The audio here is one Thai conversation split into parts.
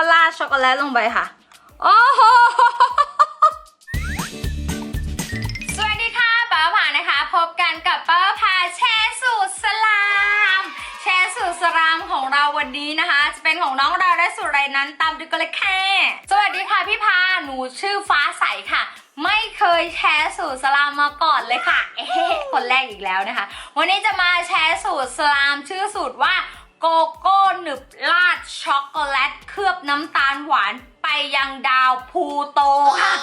ก็ราดช็อกโกแลตลงไปค่ะ โอ้โห สวัสดีค่ะป้าผ่านะคะ พบกันกับป้าพาแชร์สูตรสลาม แชร์สูตรสลามของเราวันนี้นะคะ จะเป็นของน้องเราและสูตรอะไรนั้นตามดูกันเลยค่ะสวัสดีค่ะพี่พาหนูชื่อฟ้าใสค่ะไม่เคยแชร์สูตรสลามมาก่อนเลยค่ะ เอ๊คนแรกอีกแล้วนะคะ วันนี้จะมาแชร์สูตรสลามชื่อสูตรว่า โกโก้หนึบราดช็อกโกแลต เคลือบน้ำตาลหวานไปยังดาวพลูโตค่ะ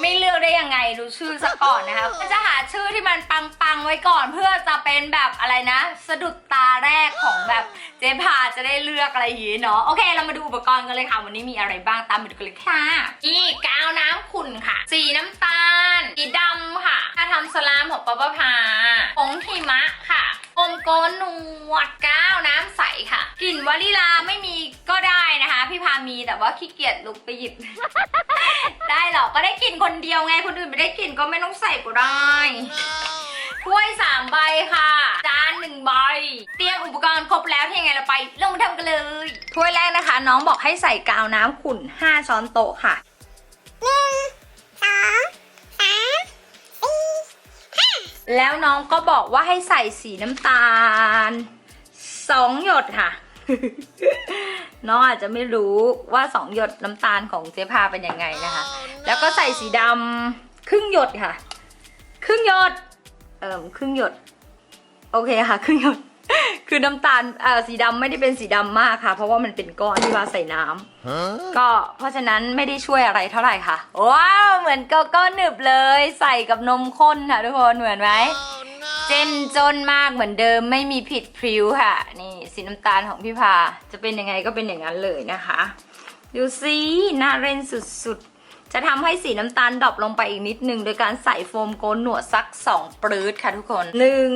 ไม่เลือกได้ยังไงดูชื่อซะก่อนนะคะก็จะหาชื่อที่มันปังๆไว้ก่อนเพื่อจะเป็นแบบอะไรนะ สะดุดตาแรกของแบบเจ๊พาจะได้เลือกอะไรอย่างนี้เนาะโอเค เรามาดูอุปกรณ์กันเลยค่ะ วันนี้มีอะไรบ้างตามไปดูกันเลยค่ะนี่กาวน้ำขุ่นค่ะ สีน้ำตาลสีดำค่ะ ถ้าทำสลามของป๊าป้าพาผงหิมะค่ะอมโกนหนวดก้าวน้ำใสค่ะ กลิ่นวานิลาไม่มีก็ได้นะคะ พี่พามีแต่ว่าขี้เกียจลุกไปหยิบ ได้หรอก็ได้กลิ่นคนเดียวไงคนอื่นไม่ได้กลิ่นก็ไม่ต้องใส่ก็ได้ถ้วยสามใบค่ะ จานหนึ่งใบ เตรียมอุปกรณ์ครบแล้วที่ยังไงเราไปลงมือทำกันเลยถ้วยแรกนะคะ น้องบอกให้ใส่กาวน้ำขุ่น 5 ช้อนโต๊ะค่ะแล้วน้องก็บอกว่าให้ใส่สีน้ำตาลสองหยดค่ะ น้องอาจจะไม่รู้ว่าสองหยดน้ำตาลของเจ๊พาเป็นยังไงนะคะ แล้วก็ใส่สีดำครึ่งหยดค่ะ ครึ่งหยด เอ่อครึ่งหยด โอเคค่ะ ครึ่งหยด คือน้ำตาลเอ่อสีดำไม่ได้เป็นสีดำมากค่ะ เพราะว่ามันเป็นก้อนที่ว่าใส่น้ำ Huh? ก็เพราะฉะนั้นไม่ได้ช่วยอะไรเท่าไหร่ค่ะ ว้าว เหมือนโกโก้หนึบเลย ใส่กับนมข้นค่ะทุกคน เหมือนไหม เจนจนมากเหมือนเดิมไม่มีผิดพริ้วค่ะ นี่สีน้ำตาลของพี่พา จะเป็นยังไงก็เป็นอย่างนั้นเลยนะคะ ดูสิน่าเล่นสุดๆ จะทำให้สีน้ำตาลดรอปลงไปอีกนิดนึง โดยการใส่โฟมโกนหนวดสักสองปรื๊ดค่ะทุกคนหนึ่ง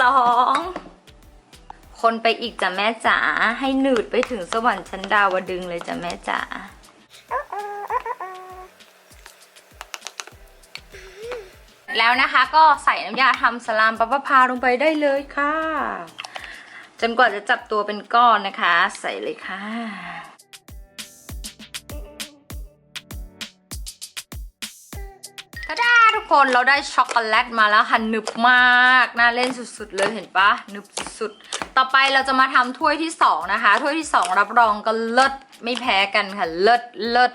สองคนไปอีกจ้ะแม่จ๋าให้หนืดไปถึงสวรรค์ชั้นดาวดึงเลยจ้ะแม่จ๋า แล้วนะคะก็ใส่น้ำยาทำสลามปะปะพาลงไปได้เลยค่ะ จนกว่าจะจับตัวเป็นก้อนนะคะ ใส่เลยค่ะทะดาทุกคนเราได้ช็อกโกแลตมาแล้วค่ะหนึบมากน่าเล่นสุดๆเลยเห็นปะหนึบสุดๆ ต่อไปเราจะมาทำถ้วยที่สองนะคะ ถ้วยที่สองรับรองก็เลิศไม่แพ้กันค่ะเลิศเลิศ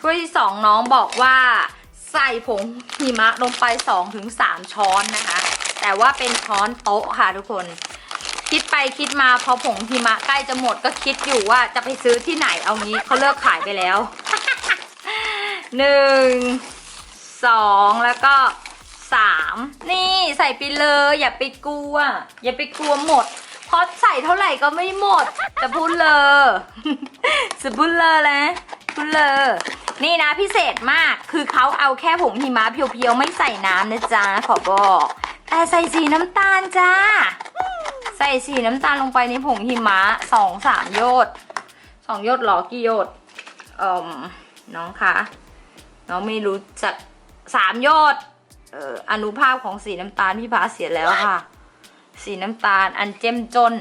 ถ้วยที่สองน้องบอกว่า ใส่ผงหิมะลงไป 2-3ถึงช้อนนะคะ แต่ว่าเป็นช้อนโต๊ะค่ะทุกคน คิดไปคิดมาพอผงหิมะใกล้จะหมดก็คิดอยู่ว่าจะไปซื้อที่ไหนเอางี้เขาเลิกขายไปแล้วหนึ่งสองแล้วก็สามนี่ใส่ไปเลยอย่าไปกลัว อย่าไปกลัวหมดเพราะใส่เท่าไหร่ก็ไม่หมดจะพูดเลยจะพูดเลยแหละพูดเลย นี่นะพิเศษมากคือเขาเอาแค่ผงหิมะเพียวๆ ไม่ใส่น้ำนะจ๊ะขอบอก แต่ใส่สีน้ำตาลจ้า ใส่สีน้ำตาลลงไปในผงหิมะสองสามโยดสองโยดหรอกี่โยดเอ่มน้องคะน้องไม่รู้จักสามโยดเอ่ออนุภาพของสีน้ำตาลพี่พาเสียแล้วค่ะ สีน้ำตาลอันเจ้มจน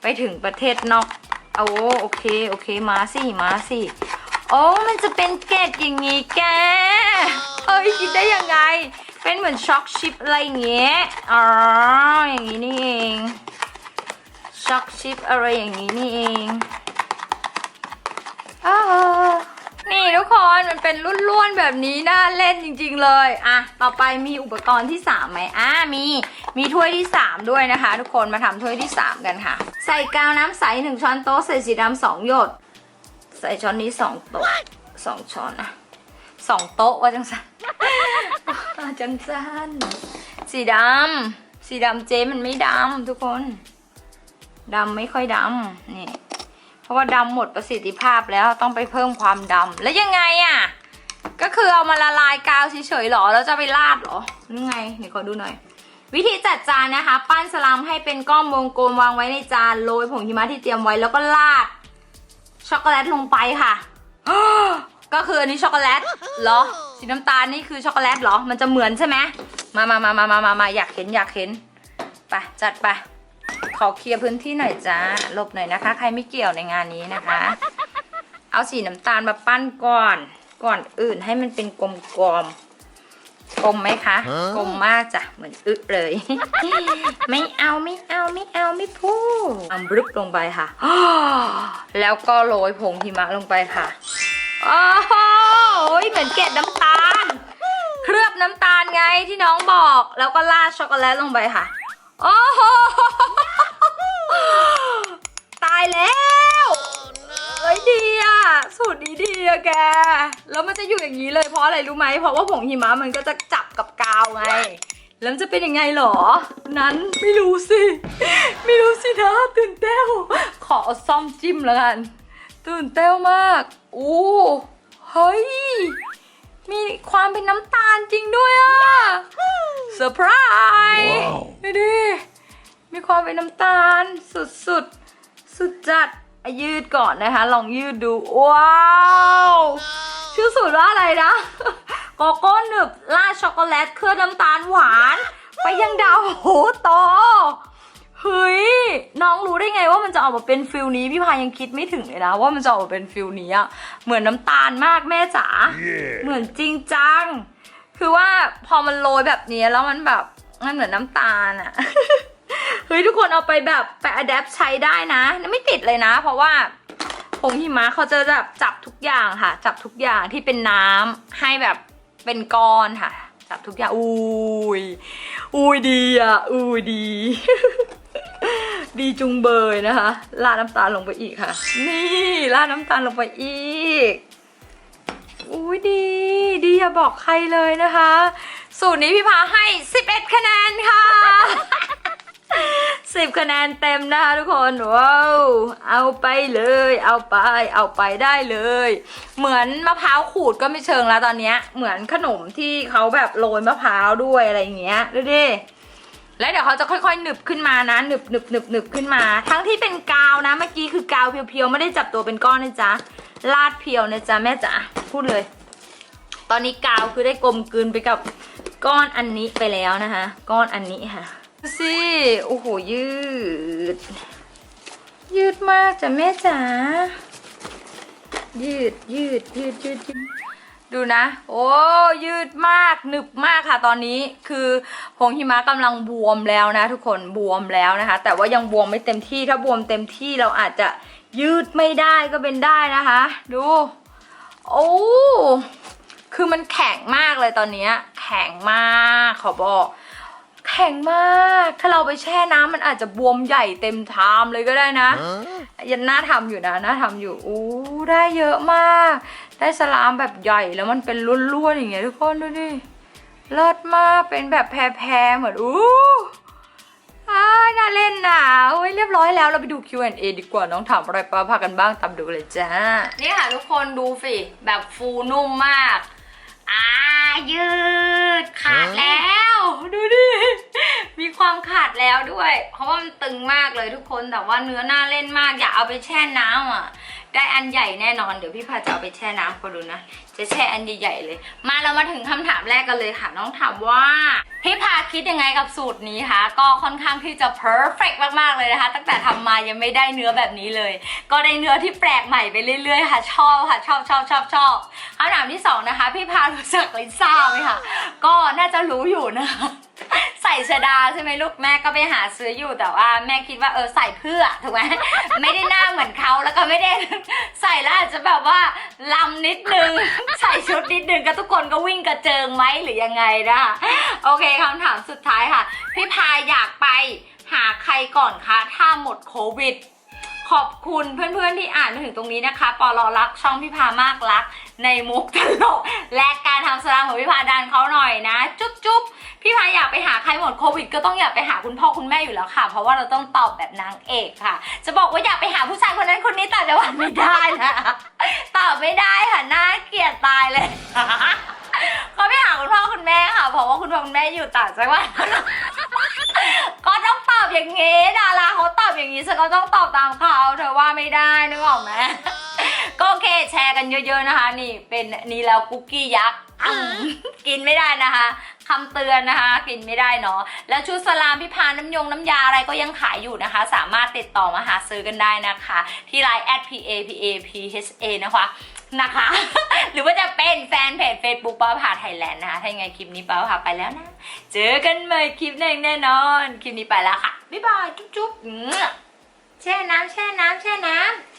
ไปถึงประเทศนอกเอาโอเคโอเคมาสิมาสิ โอ้มันจะเป็นเกล็ดอย่างงี้แก เอ้ยคิดได้ยังไง เป็นเหมือนช็อกชิปอะไรอย่างเงี้ย อ๋อ อย่างงี้นี่เอง ช็อกชิปอะไรอย่างงี้นี่เองอ้าวนี่ทุกคนมันเป็นรุ่นๆแบบนี้น่าเล่นจริง ๆ เลย อะ ต่อไปมีอุปกรณ์ที่สามไหมอ่ามี มีถ้วยที่ 3 ด้วยนะคะ ทุกคนมาทำถ้วยที่ 3 กันค่ะ ใส่กาวน้ำใสหนึ่งช้อนโต๊ะใส่สีดำสองหยด ส่ช้อนนี้สองโต๊ะสองช้อนนะสองโต๊ะว่าจังสันว่าจังสันสีดำสีดำเจ๊มันไม่ดำทุกคนดำไม่ค่อยดำนี่เพราะว่าดำหมดประสิทธิภาพแล้วต้องไปเพิ่มความดำแล้วยังไงอะก็คือเอามาละลายกาวเฉยๆหรอแล้วจะไปราดหรอหรือไงเดี๋ยวขอดูหน่อย วิธีจัดจานนะคะ ปั้นสลามให้เป็นก้อนวงกลมวางไว้ในจานโรยผงหิมะที่เตรียมไว้แล้วก็ราด ช็อกโกแลตลงไปค่ะ ก็คืออันนี้ช็อกโกแลตเหรอ สีน้ำตาลนี่คือช็อกโกแลตเหรอ มันจะเหมือนใช่ไหมมามามามามามามาอยากเห็นอยากเห็น ไปจัดไป ขอเคลียร์พื้นที่หน่อยจ้าหลบหน่อยนะคะ ใครไม่เกี่ยวในงานนี้นะคะ เอาสีน้ำตาลมาปั้นก่อน ก่อนอื่นให้มันเป็นกลมๆ กลมไหมคะฮะกลมมากจ้ะ เหมือนอึเลย ไม่เอาไม่เอาไม่เอาไม่พูดอัมบรึบลงไปค่ะ แล้วก็โรยผงหิมะลงไปค่ะ โอ้โหเหมือนเกล็ดน้ำตาล เคลือบน้ำตาลไงที่น้องบอก แล้วก็ราดช็อกโกแลตลงไปค่ะ โอ้โห แล้วมันจะอยู่อย่างนี้เลยเพราะอะไรรู้ไหมเพราะว่าผงหิมะมันก็จะจับกับกาวไง แล้วจะเป็นยังไงหรอ นั้นไม่รู้สิ ไม่รู้สินะตื่นเต้นขอเอาซ่อมจิ้มแล้วกัน ตื่นเต้นมากโอ้เฮ้ย มีความเป็นน้ำตาลจริงด้วยอะเซอร์ไพรส์ดูดิมีความเป็นน้ำตาลสุดสุดสุดจัดยืดก่อนนะคะ ลองยืดดู ว้าว ชื่อสูตรว่าอะไรนะ โกโก้หนึบราดช็อกโกแลตเคลือบน้ำตาลหวาน ไปยังดาวโหโตเฮ้ยน้องรู้ได้ไงว่ามันจะออกมาเป็นฟิลนี้พี่พายยังคิดไม่ถึงเลยนะว่ามันจะออกมาเป็นฟิลนี้อะเหมือนน้ำตาลมากแม่จ๋า Yeah. เหมือนจริงจัง คือว่าพอมันโรยแบบนี้แล้วมันแบบมันเหมือนน้ำตาลอะเฮ้ยทุกคนเอาไปแบบไปอัดแอปใช้ได้นะ ไม่ติดเลยนะ เพราะว่าผ งหิมะเขาจะแบบจับทุกอย่างค่ะ จับทุกอย่างที่เป็นน้ำให้แบบเป็นก้อนค่ะ จับทุกอย่างอุ้ยอุ้ยดีอะอุ้ยดี ดีจุงเบยนะคะราดน้ำตาลลงไปอีกค่ะ นี่ราดน้ำตาลลงไปอีกอุ้ยดีดีอย่าบอกใครเลยนะคะ สูตรนี้พี่พาให้ 11 คะแนนค่ะ 10คะแนนเต็มนะคะทุกคนว้าวเอาไปเลย เอาไป เอาไปได้เลย เหมือนมะพร้าวขูดก็ไม่เชิงแล้วตอนเนี้ย เหมือนขนมที่เขาแบบโรยมะพร้าวด้วยอะไรอย่างเงี้ยดูดิแล้วเดี๋ยวเขาจะค่อยๆหนึบขึ้นมานะหนึบหนึบหนึบหนึบขึ้นมา ทั้งที่เป็นกาวนะเมื่อกี้คือกาวเพียวๆไม่ได้จับตัวเป็นก้อนนะจ๊ะลาดเพียวนะจ๊ะแม่จ๋าพูดเลย ตอนนี้กาวคือได้กลมกลืนไปกับก้อนอันนี้ไปแล้วนะคะ ก้อนอันนี้ค่ะ สิโอ้โหยืด ยืดมากจ้ะแม่จ๋ายืดยืดยืดยืดยืดดูนะ โอ้ยืดมากหนึบมากค่ะตอนนี้คือผงหิมะกำลังบวมแล้วนะ ทุกคนบวมแล้วนะคะ แต่ว่ายังบวมไม่เต็มที่ถ้าบวมเต็มที่เราอาจจะยืดไม่ได้ก็เป็นได้นะคะ ดู โอ้คือมันแข็งมากเลยตอนนี้แข็งมากขอบอก แข็งมาก ถ้าเราไปแช่น้ำมันอาจจะบวมใหญ่เต็มชามเลยก็ได้นะ Huh? ยังน่าทำอยู่นะน่าทำอยู่อู้ได้เยอะมาก ได้สลามแบบใหญ่แล้วมันเป็นล้วนๆอย่างเงี้ยทุกคนดูดิเลิศมากเป็นแบบแพรๆเหมือนอู้อ้ายน่าเล่นนะโอ้ยเรียบร้อยแล้วเราไปดู Q&A ดีกว่าน้องถามอะไรป้าพากันบ้างตามดูเลยจ้า นี่ค่ะทุกคนดูสิแบบฟูนุ่มมาก ด้วย เพราะว่ามันตึงมากเลยทุกคนแต่ว่าเนื้อหน้าเล่นมากอย่าเอาไปแช่น้ำอะ ได้อันใหญ่แน่นอนเดี๋ยวพี่พาจะเอาไปแช่น้ำก็ดูนะจะแช่อันใหญ่ๆเลย มาเรามาถึงคำถามแรกกันเลยค่ะน้องถามว่า พี่พาคิดยังไงกับสูตรนี้คะก็ค่อนข้างที่จะ perfect มากๆเลยนะคะ ตั้งแต่ทำมายังไม่ได้เนื้อแบบนี้เลย ก็ได้เนื้อที่แปลกใหม่ไปเรื่อยๆค่ะ ชอบค่ะ ชอบชอบชอบชอบคำถามที่สองนะคะ พี่พารู้จักลิซ่าไหมคะก็น่าจะรู้อยู่นะคะใส่ชดาใช่ไหมลูกแม่ก็ไปหาซื้ออยู่แต่ว่าแม่คิดว่าเออใส่เพื่อถูกไหมไม่ได้หน้าเหมือนเขาแล้วก็ไม่ได้ใส่แล้วอาจจะแบบว่าลำนิดนึง ใส่ชุดนิดนึงก็ทุกคนก็วิ่งกระเจิงไหมหรือยังไงนะคะโอเคคำถามสุดท้ายค่ะ พี่พายอยากไปหาใครก่อนคะถ้าหมดโควิด ขอบคุณเพื่อนๆที่อ่านมาถึงตรงนี้นะคะ ปอลอรักช่องพี่พามากรัก ในมุกตลก และการทำสลามของพี่พาดันเขาหน่อยนะ จุ๊บจุ๊บพี่พาอยากไปหาใครหมดโควิด ก็ต้องอยากไปหาคุณพ่อคุณแม่อยู่แล้วค่ะ เพราะว่าเราต้องตอบแบบนางเอกค่ะ จะบอกว่าอยากไปหาผู้ชายคนนั้นคนนี้ตอบจะว่าไม่ได้นะตอบไม่ได้ค่ะน่าเกลียดตายเลยก็ไปหาคุณพ่อคุณแม่ค่ะ เพราะว่าคุณพ่อคุณแม่อยู่ต่างจังหวัดก็ต้องตอบอย่างงี้ดาราเขาตอบอย่างงี้ฉันก็ต้องตอบตามเขาเธอว่าไม่ได้นึกออกไหมก็โอเคแชร์กันเยอะ ๆนะคะ นี่เป็นนี่แล้วคุกกี้ยักษ์กินไม่ได้นะคะคำเตือนนะคะ กินไม่ได้เนาะแล้วชุดสลามพิพาน้ำยงน้ำยาอะไรก็ยังขายอยู่นะคะ สามารถติดต่อมาหาซื้อกันได้นะคะ ที่ไลน์ p a p a p h a นะคะ นะคะ หรือว่าจะเป็นแฟนเพจ Facebook ป้าผาไทยแลนด์นะคะ ถ้ายังไงคลิปนี้ป้าพาไปแล้วนะ เจอกันใหม่คลิปหน้าแน่นอน คลิปนี้ไปแล้วค่ะ บ๊ายบาย จุ๊บๆแช่น้ำแช่น้ำแช่น้ำ